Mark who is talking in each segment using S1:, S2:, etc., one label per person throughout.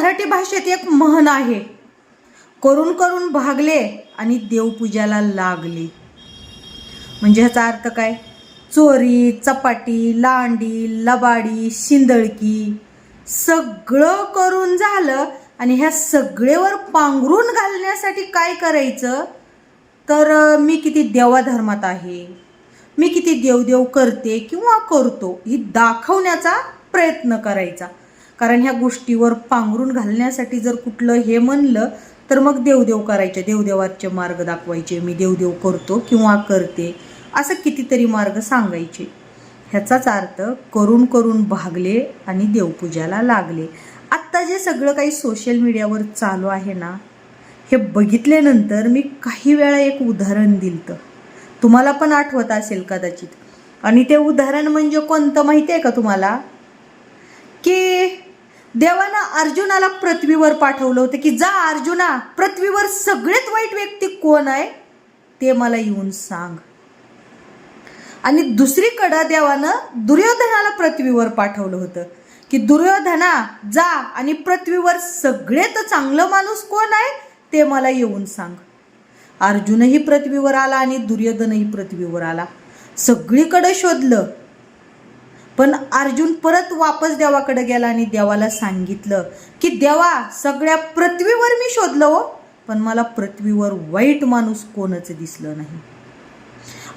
S1: मराठी भाषेत एक म्हण आहे. करून करून भागले आणि देवपूजाला लागले. म्हणजे ह्याचा अर्थ काय? चोरी चपाटी लांडी लबाडी शिंदळकी सगळं करून झालं आणि ह्या सगळेवर पांघरून घालण्यासाठी काय करायचं? तर मी किती देवाधर्मात आहे मी किती देवदेव करते किंवा करतो ही दाखवण्याचा प्रयत्न करायचा. कारण ह्या गोष्टीवर पांघरून घालण्यासाठी जर कुठलं हे म्हणलं तर मग देवदेव करायचे. देवदेवाचे मार्ग दाखवायचे. मी देवदेव करतो किंवा करते. असं कितीतरी मार्ग सांगायचे. ह्याचाच अर्थ करून करून भागले आणि देवपूजाला लागले. आत्ता जे सगळं काही सोशल मीडियावर चालू आहे ना हे बघितल्यानंतर मी काही वेळा एक उदाहरण दिलतं. तुम्हाला पण आठवत असेल कदाचित. आणि ते उदाहरण म्हणजे कोणतं माहिती आहे का तुम्हाला? की देवानं अर्जुनाला पृथ्वीवर पाठवलं होतं की जा अर्जुना पृथ्वीवर सगळ्यात वाईट व्यक्ती कोण आहे ते मला येऊन सांग. आणि दुसरीकडं देवानं दुर्योधनाला पृथ्वीवर पाठवलं होतं की दुर्योधना जा आणि पृथ्वीवर सगळ्यात चांगलं माणूस कोण आहे ते मला येऊन सांग. अर्जुनही पृथ्वीवर आला आणि दुर्योधनही पृथ्वीवर आला. सगळीकडं शोधलं पण अर्जुन परत वापस देवाकडे गेला आणि देवाला सांगितलं की देवा सगळ्या पृथ्वीवर मी शोधलं हो पण मला पृथ्वीवर वाईट माणूस कोणच दिसलं नाही.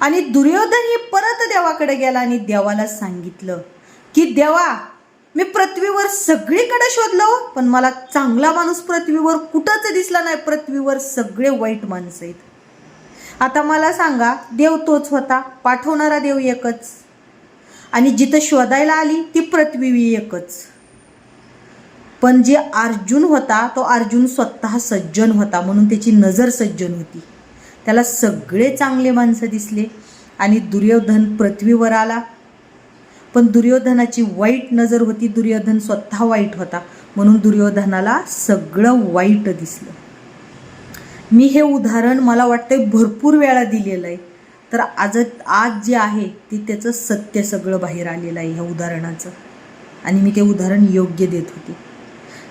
S1: आणि दुर्योधन ही परत देवाकडे गेला आणि देवाला सांगितलं की देवा मी पृथ्वीवर सगळीकडे शोधलो हो, पण मला चांगला माणूस पृथ्वीवर कुठंच दिसला नाही पृथ्वीवर सगळे वाईट माणसं आहेत. आता मला सांगा देव तोच होता पाठवणारा देव एकच. आणि जिथं शोधायला आली ती पृथ्वी एकच. पण जे अर्जुन होता तो अर्जुन स्वतः सज्जन होता म्हणून त्याची नजर सज्जन होती. त्याला सगळे चांगले माणसं दिसले आणि दुर्योधन पृथ्वीवर आला. पण दुर्योधनाची वाईट नजर होती दुर्योधन स्वतः वाईट होता म्हणून दुर्योधनाला सगळं वाईट दिसलं. मी हे उदाहरण मला वाटतंय भरपूर वेळा दिलेलं आहे. तर आज आज जे आहे ते त्याचं सत्य सगळं बाहेर आलेलं आहे ह्या उदाहरणाचं. आणि मी ते उदाहरण योग्य देत होते.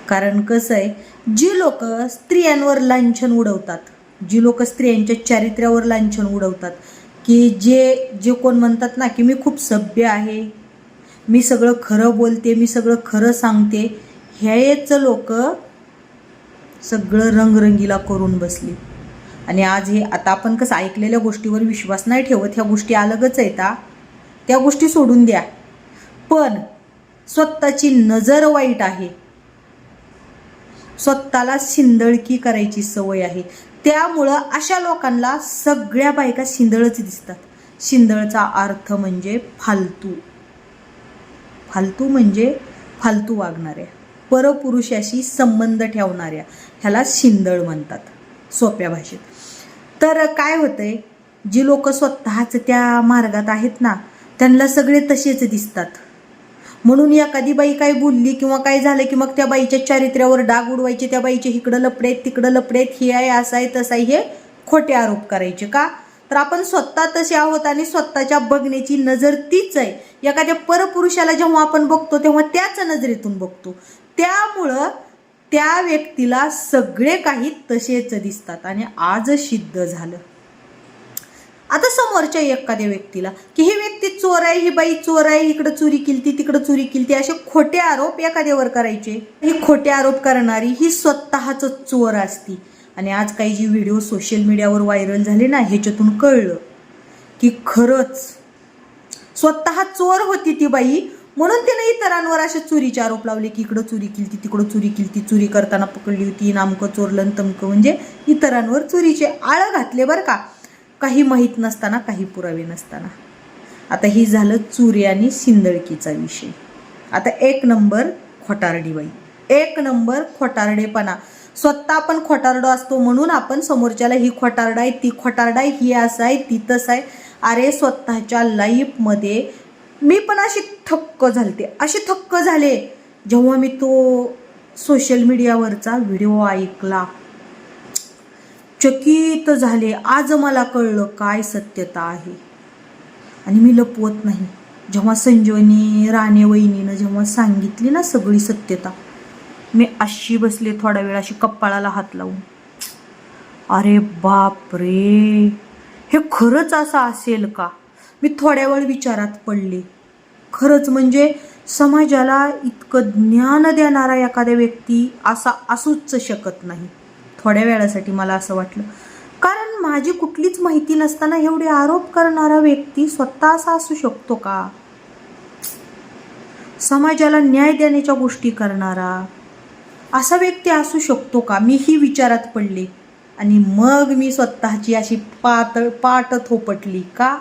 S1: कारण कसं आहे जी लोक स्त्रियांवर लांछन उडवतात जी लोक स्त्रियांच्या चारित्र्यावर लांछन उडवतात की जे जे कोण म्हणतात ना की मी खूप सभ्य आहे मी सगळं खरं बोलते मी सगळं खरं सांगते ह्याच लोक सगळं रंगरंगीला करून बसली. आणि आज हे आता आपण कसं ऐकलेल्या गोष्टीवर विश्वास नाही ठेवत ह्या गोष्टी अलगच आहेत त्या गोष्टी सोडून द्या. पण स्वतःची नजर वाईट आहे. स्वतःला शिंदळकी करायची सवय आहे. त्यामुळं अशा लोकांना सगळ्या बायका शिंदळच दिसतात. शिंदळचा अर्थ म्हणजे फालतू. फालतू म्हणजे फालतू वागणाऱ्या. परपुरुषाशी संबंध ठेवणाऱ्या. ह्याला शिंदळ म्हणतात. सोप्या भाषेत. तर काय होतंय? जी लोक स्वतःच त्या मार्गात आहेत ना त्यांना सगळे तसेच दिसतात. म्हणून एखादी बाई काय बोलली किंवा काय झालं की मग त्या बाईच्या चारित्र्यावर डाग उडवायचे त्या बाईचे इकडं लपडेत तिकडं लपडेत हे आहे असं आहे तसं आहे हे खोटे आरोप करायचे का? तर आपण स्वतः तसे आहोत आणि स्वतःच्या बघण्याची नजर तीच आहे. एखाद्या परपुरुषाला जेव्हा आपण बघतो तेव्हा त्याच नजरेतून बघतो. त्यामुळं त्या व्यक्तीला सगळे काही तसेच दिसतात आणि आज सिद्ध झालं. आता समोरच्या एखाद्या व्यक्तीला की ही व्यक्ती चोर आहे ही बाई चोर आहे इकडं चोरी केलती तिकडं चोरी केलती असे खोटे आरोप एखाद्यावर करायचे. ही खोटे आरोप करणारी ही स्वतःच चोर असती. आणि आज काही जी व्हिडिओ सोशल मीडियावर व्हायरल झाले ना ह्याच्यातून कळलं की खरंच स्वतः चोर होती ती बाई म्हणून तिने इतरांवर असे चोरीचे आरोप लावले की इकडं चोरी केलती तिकडं चोरी ती चोरी करताना पकडली होती नामकं चोरलं तमकं. म्हणजे इतरांवर चोरीचे आळं घातले बरं का. काही माहीत नसताना काही पुरावे नसताना. आता ही झालं चोरी आणि शिंदळकीचा विषय. आता एक नंबर खोटारडी बाई एक नंबर खोटारडेपणा. स्वतः आपण खोटारडो असतो म्हणून आपण समोरच्याला ही खोटारडा आहे ती खोटारडा आहे ही असं आहे ती तसं आहे. अरे स्वतःच्या लाईफमध्ये मी पण अशी थक्क झालते. अशी थक्क झाले. जेव्हा मी तो सोशल मीडियावरचा व्हिडिओ ऐकला. चकित झाले. आज मला कळलं काय सत्यता आहे. आणि मी लपवत नाही. जेव्हा संजीवनी राणे वहिनीनं जेव्हा सांगितली ना सगळी सत्यता मी अशी बसले थोडा वेळ अशी कपाळाला हात लावून. अरे बाप रे हे खरंच असं असेल का? मी थोड्या वेळ विचारात पडले. खरंच म्हणजे समाजाला इतकं ज्ञान देणारा एखाद्या व्यक्ती असा असूच शकत नाही. थोड्या वेळासाठी मला असं वाटलं. कारण माझी कुठलीच माहिती नसताना एवढे आरोप करणारा व्यक्ती स्वतः असा असू शकतो का? समाजाला न्याय देण्याच्या गोष्टी करणारा असा व्यक्ती असू शकतो का? मी ही विचारात पडले. आणि मग मी स्वतःची अशी पातळ पाट थोपटली का?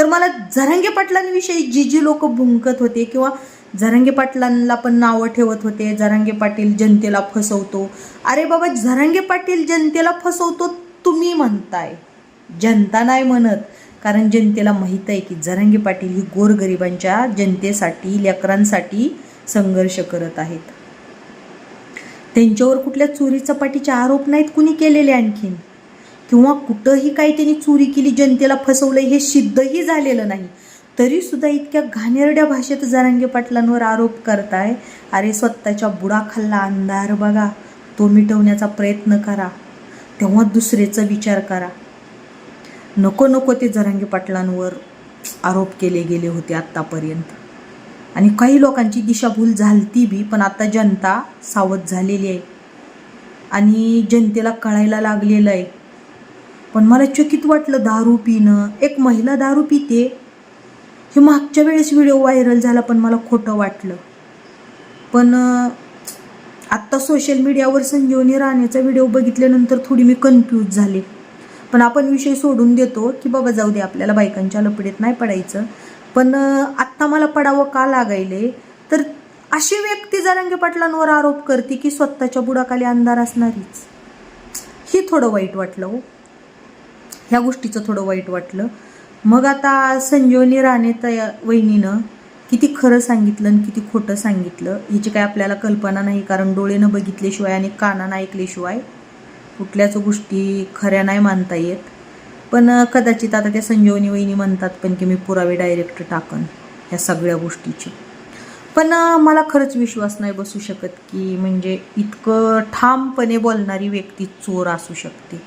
S1: तर मला झरंगे पाटलांविषयी जी जी लोक भुंकत होते किंवा झरंगे पाटलांना पण नावं ठेवत होते झरंगे पाटील जनतेला फसवतो. अरे बाबा झरंगे पाटील जनतेला फसवतो तुम्ही म्हणताय. जनता नाही म्हणत. कारण जनतेला माहीत आहे की झरंगे पाटील ही गोरगरिबांच्या जनतेसाठी लेकरांसाठी संघर्ष करत आहेत. त्यांच्यावर कुठल्या चोरी चपाटीचे आरोप नाहीत कुणी केलेले आणखीन? किंवा कुठंही काही त्यांनी चोरी केली जनतेला फसवलं हे सिद्धही झालेलं नाही. तरी सुद्धा इतक्या घाणेरड्या भाषेत जरांगे पाटलांवर आरोप करताय. अरे स्वतःच्या बुडाखाल्ला अंधार बघा. तो मिटवण्याचा प्रयत्न करा. तेव्हा दुसरेचा विचार करा. नको नको ते जरांगे पाटलांवर आरोप केले गेले होते आत्तापर्यंत. आणि काही लोकांची दिशाभूल झालती बी पण आता जनता सावध झालेली आहे. आणि जनतेला कळायला लागलेलं आहे. पण मला चकित वाटलं दारू पिणं. एक महिला दारू पिते. हे मागच्या वेळेस व्हिडिओ व्हायरल झाला पण मला खोटं वाटलं. पण आत्ता सोशल मीडियावर संजीवनी राणेचा व्हिडिओ बघितल्यानंतर थोडी मी कन्फ्यूज झाले. पण आपण विषय सोडून देतो की बाबा जाऊ दे आपल्याला बायकांच्या लपडीत नाही पडायचं. पण आत्ता मला पडावं का लागायले? तर अशी व्यक्ती जरांगे पाटलांवर आरोप करते की स्वतःच्या बुडाखाली अंधार असणारीच. ही थोडं वाईट वाटलं हो. ह्या गोष्टीचं थोडं वाईट वाटलं. मग आता संजीवनी राणे तया वहिनीनं किती खरं सांगितलं आणि किती खोटं सांगितलं ह्याची काय आपल्याला कल्पना नाही कारण डोळेनं बघितल्याशिवाय आणि कानानं ऐकल्याशिवाय कुठल्याच गोष्टी खऱ्या नाही मानता येत. पण कदाचित आता त्या संजीवनी वहिनी म्हणतात पण की मी पुरावे डायरेक्ट टाकन ह्या सगळ्या गोष्टीचे. पण मला खरंच विश्वास नाही बसू शकत की म्हणजे इतकं ठामपणे बोलणारी व्यक्ती चोर असू शकते.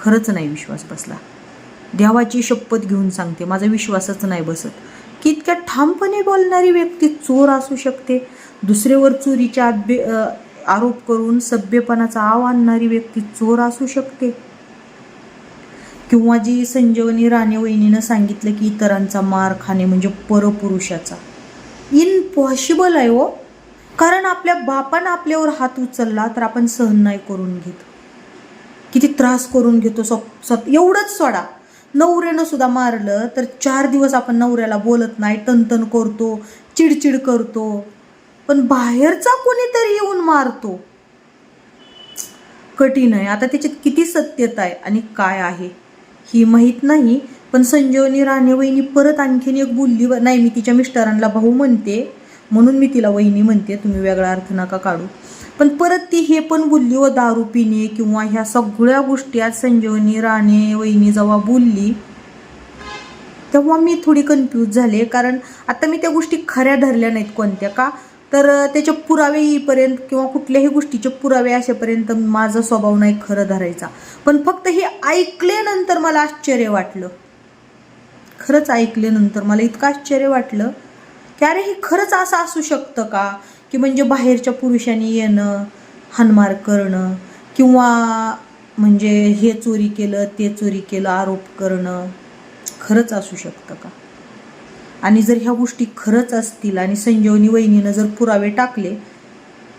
S1: खरंच नाही विश्वास बसला. देवाची शपथ घेऊन सांगते माझा विश्वासच नाही बसत. की इतक्या ठामपणे बोलणारी व्यक्ती चोर असू शकते. दुसरेवर चोरीच्या आब्य आरोप करून सभ्यपणाचा आव आणणारी व्यक्ती चोर असू शकते. किंवा जी संजीवनी राणे वहिनीनं सांगितलं की इतरांचा मार खाणे म्हणजे परपुरुषाचा. इम्पॉसिबल आहे हो. कारण आपल्या बापानं आपल्यावर हात उचलला तर आपण सहन नाही करून घेत. किती त्रास करून घेतो स्वत स्वत एवढंच सोडा. नवऱ्यानं सुद्धा मारलं तर चार दिवस आपण नवऱ्याला बोलत नाही टनटन करतो चिडचिड करतो. पण बाहेरचा कोणीतरी येऊन मारतो. कठीण आहे. आता त्याच्यात किती सत्यता आहे आणि काय आहे ही माहीत नाही. पण संजीवनी राणे वहिनी परत आणखीन एक बोलली नाही मी तिच्या मिस्टरांना भाऊ म्हणते. म्हणून मी तिला वहिनी म्हणते. तुम्ही वेगळा अर्थ नका काढू. पण परत ती हे पण बोलली व दारू पिणे किंवा ह्या सगळ्या गोष्टी आज संजीवनी राणे वहिनी जेव्हा बोलली तेव्हा मी थोडी कन्फ्यूज झाले. कारण आता मी त्या गोष्टी खऱ्या धरल्या नाहीत कोणत्या का? तर त्याच्या त्याचे पुरावे येईपर्यंत किंवा कुठल्याही गोष्टीचे पुरावे असेपर्यंत माझा स्वभाव नाही खरं धरायचा. पण फक्त हे ऐकल्यानंतर मला आश्चर्य वाटलं. खरंच ऐकल्यानंतर मला इतकं आश्चर्य वाटलं की अरे हे खरंच असं असू शकतं का? की म्हणजे बाहेरच्या पुरुषांनी येणं हानमार करणं किंवा म्हणजे हे चोरी केलं ते चोरी केलं आरोप करणं खरंच असू शकतं का? आणि जर ह्या गोष्टी खरंच असतील आणि संजीवनी वहिनीनं जर पुरावे टाकले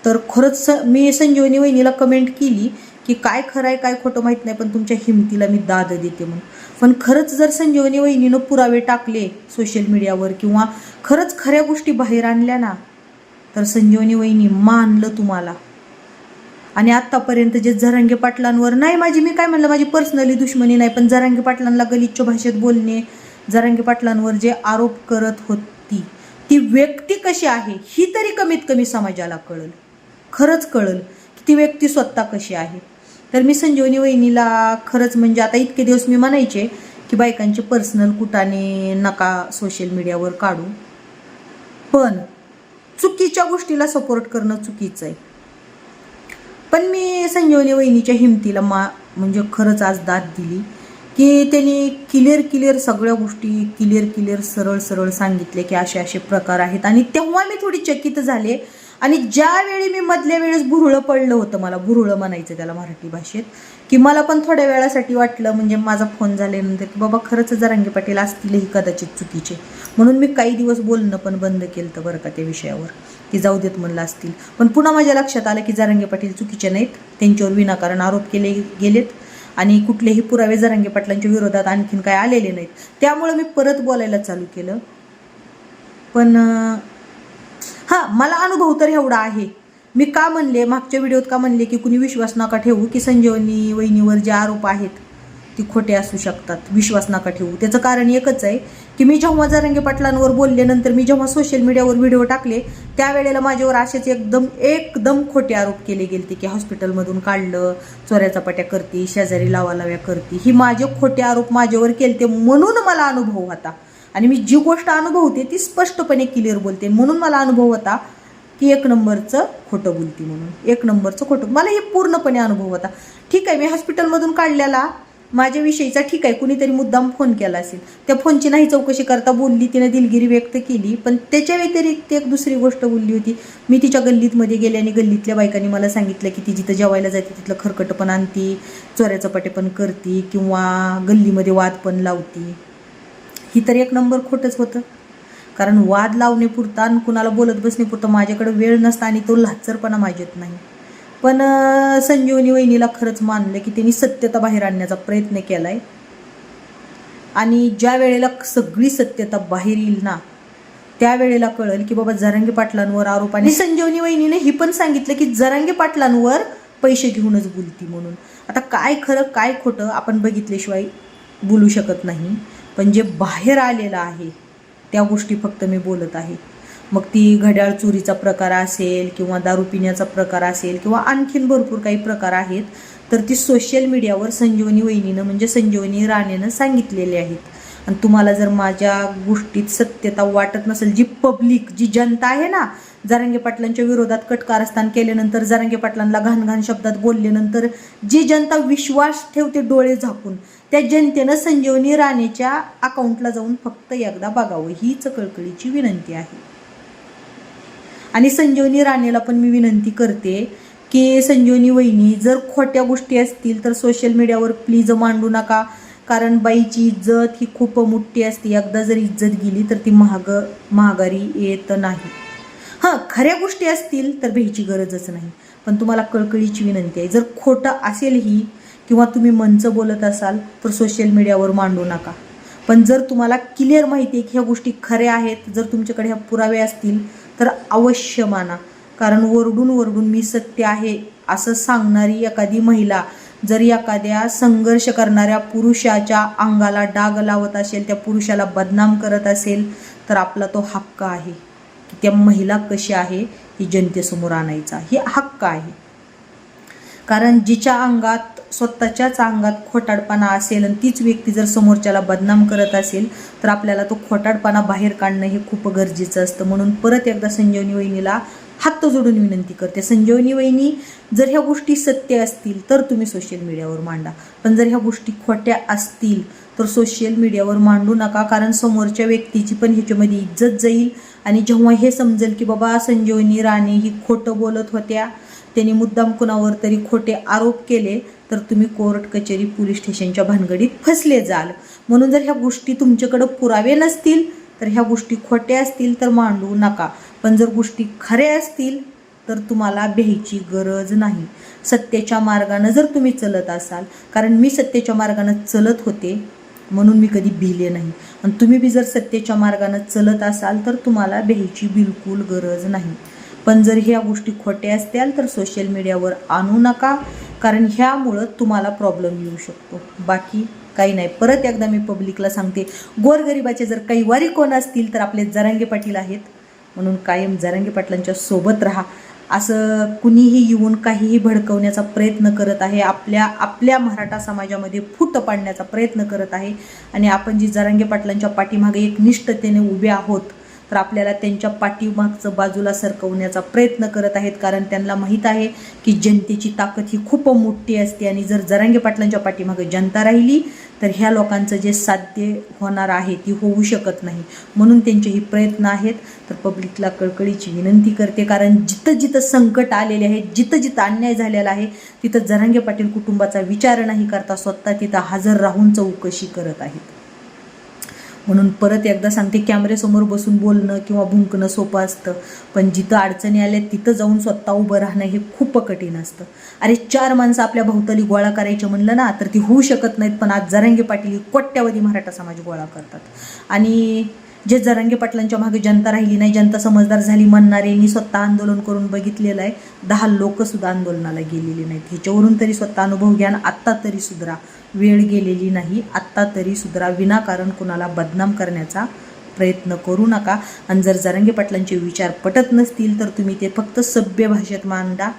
S1: तर खरंच स मी संजीवनी वहिनीला कमेंट केली की काय खरं आहे काय खोटं माहीत नाही पण तुमच्या हिमतीला मी दाद देते म्हणून. पण खरंच जर संजीवनी वहिनीनं पुरावे टाकले सोशल मीडियावर किंवा खरंच खऱ्या गोष्टी बाहेर आणल्या ना तर संजीवनी वहिनी मानलं तुम्हाला. आणि आत्तापर्यंत जे जरांगे पाटलांवर नाही माझी मी काय म्हणलं माझी पर्सनली दुश्मनी नाही पण जरांगे पाटलांना गलिच्छ भाषेत बोलणे जरांगे पाटलांवर जे आरोप करत होती ती व्यक्ती कशी आहे ही तरी कमीत कमी समाजाला कळल. खरंच कळल की ती व्यक्ती स्वतः कशी आहे. तर मी संजीवनी वहिनीला खरंच म्हणजे आता इतके दिवस मी म्हणायचे की बायकांचे पर्सनल कुटाने नका सोशल मीडियावर काढू. पण चुकीच्या गोष्टीला सपोर्ट करणं चुकीचं आहे. पण मी संजीवनी वहिनीच्या हिमतीला मा म्हणजे खरंच आज दाद दिली की त्यांनी क्लिअर क्लिअर सगळ्या गोष्टी क्लिअर क्लिअर सरळ सरळ सांगितले की असे असे प्रकार आहेत. आणि तेव्हा मी थोडी चकित झाले. आणि ज्यावेळी मी मधल्या वेळेस भुरळं पडलं होतं मला भुरळं म्हणायचं त्याला मराठी भाषेत की मला पण थोड्या वेळासाठी वाटलं म्हणजे माझा फोन झाल्यानंतर की बाबा खरंच जरांगे पाटील असतीलही कदाचित चुकीचे. म्हणून मी काही दिवस बोलणं पण बंद केलं तर बरं का त्या विषयावर. की जाऊ देत म्हणलं असतील. पण पुन्हा माझ्या लक्षात आलं की जरंगे पाटील चुकीचे नाहीत. त्यांच्यावर विनाकारण आरोप केले गेलेत. आणि कुठलेही पुरावे जरांगे पाटलांच्या विरोधात आणखीन काय आलेले नाहीत. त्यामुळं मी परत बोलायला चालू केलं. पण हां मला अनुभव तर एवढा आहे. मी का म्हणले मागच्या व्हिडिओत का म्हणले की कुणी विश्वास नका ठेवू की संजीवनी वहिनीवर जे आरोप आहेत ती खोटे असू शकतात विश्वास नका ठेवू. त्याचं कारण एकच आहे की मी जेव्हा जरंगे पाटलांवर बोलले नंतर मी जेव्हा सोशल मीडियावर व्हिडिओ टाकले त्यावेळेला माझ्यावर असेच एकदम एकदम खोटे आरोप केले गेले की हॉस्पिटलमधून काढलं चोऱ्याचा पट्या करते शेजारी लावालाव्या करते. ही माझे खोटे आरोप माझ्यावर केलते म्हणून मला अनुभव होता. आणि मी जी गोष्ट अनुभवते ती स्पष्टपणे क्लिअर बोलते. म्हणून मला अनुभव होता की एक नंबरचं खोटं बोलती म्हणून. एक नंबरचं खोटं मला हे पूर्णपणे अनुभव होता. ठीक आहे मी हॉस्पिटलमधून काढलेला माझ्याविषयीचा ठीक आहे कुणीतरी मुद्दाम फोन केला असेल. त्या फोनची नाही चौकशी करता बोलली तिने दिलगिरी व्यक्त केली पण त्याच्या व्यतिरिक्त एक दुसरी गोष्ट बोलली होती. मी तिच्या गल्लीतमध्ये गेले आणि गल्लीतल्या बायकांनी मला सांगितलं की ती जिथं जेवायला जाते तिथलं खरकट पण आणती चोऱ्याचं पण करते किंवा गल्लीमध्ये वाद पण लावती. ही तर एक नंबर खोटंच होतं. कारण वाद लावण्यापुरता आणि कुणाला बोलत बसण्यापुरतं माझ्याकडे वेळ नसता आणि तो लाचरपणा माझ्यात नाही. पण संजीवनी वहिनीला खरंच मानलं की त्यांनी सत्यता बाहेर आणण्याचा प्रयत्न केला आहे आणि ज्या वेळेला सगळी सत्यता बाहेर येईल ना त्यावेळेला कळेल की बाबा जरांगे पाटलांवर आरोप आणि संजीवनी वहिनीने ही पण सांगितलं की जरांगे पाटलांवर पैसे घेऊनच बोलती म्हणून. आता काय खरं काय खोटं आपण बघितल्याशिवाय बोलू शकत नाही. पण जे बाहेर आलेलं आहे त्या गोष्टी फक्त मी बोलत आहे. मग ती घड्याळ चोरीचा प्रकार असेल किंवा दारू पिण्याचा प्रकार असेल किंवा आणखीन भरपूर काही प्रकार आहेत तर ती सोशल मीडियावर संजीवनी वहिनीनं म्हणजे संजीवनी राणेनं सांगितलेले आहेत. आणि तुम्हाला जर माझ्या गोष्टीत सत्यता वाटत नसेल जी पब्लिक जी जनता आहे ना जारंगे पाटलांच्या विरोधात कटकारस्थान केल्यानंतर जारंगे पाटलांना घाणघाण शब्दात बोलल्यानंतर जी जनता विश्वास ठेवते डोळे झाकून त्या जनतेनं संजीवनी राणेच्या अकाउंटला जाऊन फक्त एकदा बघावं हीच कळकळीची विनंती आहे. आणि संजीवनी राणेला पण मी विनंती करते की संजीवनी वहिनी जर खोट्या गोष्टी असतील तर सोशल मीडियावर प्लीज मांडू नका. कारण बाईची इज्जत ही खूप मोठी असते. एकदा जर इज्जत गेली तर ती महाग महागारी येत नाही. हां खऱ्या गोष्टी असतील तर भ्यायची गरजच नाही. पण तुम्हाला कळकळीची विनंती आहे. जर खोटं असेलही किंवा तुम्ही मंच बोलत असाल तर सोशल मीडियावर मांडू नका. पण जर तुम्हाला क्लिअर माहिती आहे की ह्या गोष्टी खऱ्या आहेत जर तुमच्याकडे ह्या पुरावे असतील तर अवश्य माना. कारण वरडून वरडून मी सत्य आहे असं सांगणारी एखादी महिला जर एखाद्या संघर्ष करणाऱ्या पुरुषाच्या अंगाला डाग लावत असेल त्या पुरुषाला बदनाम करत असेल तर आपला तो हक्क आहे. की त्या महिला कशी आहे ही जनतेसमोर आणायचा. हे हक्क आहे. कारण जिच्या अंगात स्वतःच्याच अंगात खोटाडपणा असेल आणि तीच व्यक्ती जर समोरच्याला बदनाम करत असेल तर आपल्याला तो खोटाडपणा बाहेर काढणं हे खूप गरजेचं असतं. म्हणून परत एकदा संजीवनी वहिनीला हात जोडून विनंती करते. संजीवनी वहिनी जर ह्या गोष्टी सत्य असतील तर तुम्ही सोशल मीडियावर मांडा. पण जर ह्या गोष्टी खोट्या असतील तर सोशल मीडियावर मांडू नका. कारण समोरच्या व्यक्तीची पण ह्याच्यामध्ये इज्जत जाईल. आणि जेव्हा हे समजेल की बाबा संजीवनी राणे ही खोटं बोलत होत्या त्यांनी मुद्दाम कुणावर तरी खोटे आरोप केले तर तुम्ही कोर्ट कचेरी पोलीस स्टेशनच्या भानगडीत फसले जाल. म्हणून जर ह्या गोष्टी तुमच्याकडं पुरावे नसतील तर ह्या गोष्टी खोट्या असतील तर मांडू नका. पण जर गोष्टी खऱ्या असतील तर तुम्हाला भ्यायची गरज नाही. सत्तेच्या मार्गानं जर तुम्ही चलत असाल कारण मी सत्तेच्या मार्गानं चलत होते म्हणून मी कधी भिले नाही. आणि तुम्ही बी जर सत्तेच्या मार्गानं चलत असाल तर तुम्हाला भ्यायची बिलकुल गरज नाही. पण जर ह्या गोष्टी खोट्या असतील तर सोशल मीडियावर आणू नका कारण ह्यामुळं तुम्हाला प्रॉब्लेम येऊ शकतो. बाकी काही नाही. परत एकदा मी पब्लिकला सांगते गोरगरिबाचे जर काही वारी कोण असतील तर आपले जरांगे पाटील आहेत. म्हणून कायम जरांगे पाटलांच्या सोबत राहा. असं कुणीही येऊन काहीही भडकवण्याचा प्रयत्न करत आहे. आपल्या आपल्या मराठा समाजामध्ये फूट पाडण्याचा प्रयत्न करत आहे. आणि आपण जी जरांगे पाटलांच्या पाठीमागे एक निष्ठतेने उभे आहोत तर आपल्याला त्यांच्या पाठीमागचं बाजूला सरकवण्याचा प्रयत्न करत आहेत. कारण त्यांना माहीत आहे की जनतेची ताकद ही खूप मोठी असते. आणि जर जरांगे पाटलांच्या पाठीमागे जनता राहिली तर ह्या लोकांचं जे साध्य होणार आहे ती होऊ शकत नाही. म्हणून त्यांचे ही प्रयत्न आहेत. तर पब्लिकला कळकळीची विनंती करते. कारण जिथं जिथं संकट आलेले आहे जिथं जिथं अन्याय झालेला आहे तिथं जरांगे पाटील कुटुंबाचा विचार नाही करता स्वतः तिथं हजर राहून चौकशी करत आहेत. म्हणून परत एकदा सांगते कॅमेऱ्यासमोर बसून बोलणं किंवा भुंकणं सोपं असतं. पण जिथं अडचणी आल्या तिथं जाऊन स्वतः उभं राहणं हे खूप कठीण असतं. अरे चार माणसं आपल्या भोवताली गोळा करायचं म्हणलं ना तर ती होऊ शकत नाहीत पण आज जरांगे पाटील कोट्यावधी मराठा समाज गोळा करतात. आणि जे जरांगे पाटलांच्या मागे जनता राहिली नाही जनता समजदार झाली म्हणणारे मी स्वतः आंदोलन करून बघितलेलं आहे दहा लोकसुद्धा आंदोलनाला गेलेली नाहीत. ह्याच्यावरून तरी स्वतः अनुभव घ्या आणि आत्ता तरी सुधरा. वेळ गेलेली नाही. आत्ता तरी सुद्धा विनाकारण कुणाला बदनाम करण्याचा प्रयत्न करू नका. आणि जर जरंगे पाटलांचे विचार पटत नसतील तर तुम्ही ते फक्त सभ्य भाषेत मांडा.